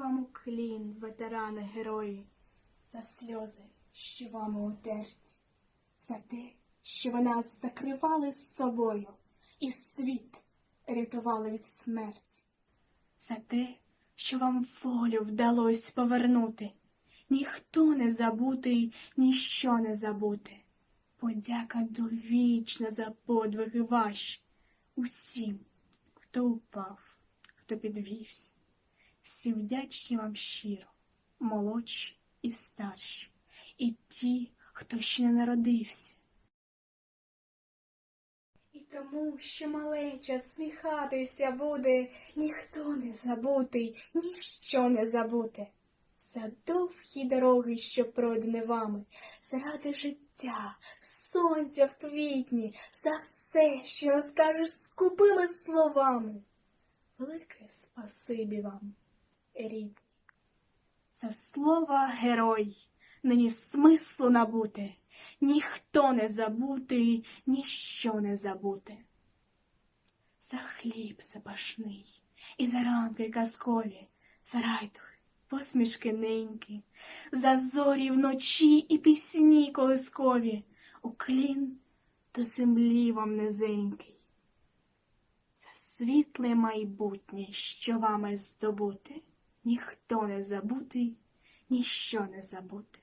вам уклін, ветерани герої, за сльози, що вами утерті, за те, що ви нас закривали з собою і світ рятували від смерті, за те, що вам волю вдалось повернути. Ніхто не забутий, ніщо не забуте. Подяка довічна за подвиги ваші усім, хто упав, хто підвівся. Всі вдячні вам щиро, молодші і старші, і ті, хто ще не народився. І тому, що малеча сміхатися буде, ніхто не забутий, ніщо не забуте. За довгі дороги, що пройдені вами, заради життя, сонця в квітні, за все, що не скажеш скупими словами. Велике спасибі вам, рідні. За слова герой, нині смислу набути, ніхто не забутий, ніщо не забуте. За хліб запашний і за ранки казкові, за райтух, посмішки неньки, за зорі вночі і пісні колискові, уклін до землі вам низенький. За світле майбутнє, що вами здобути, ніхто не забутий, ніщо не забути.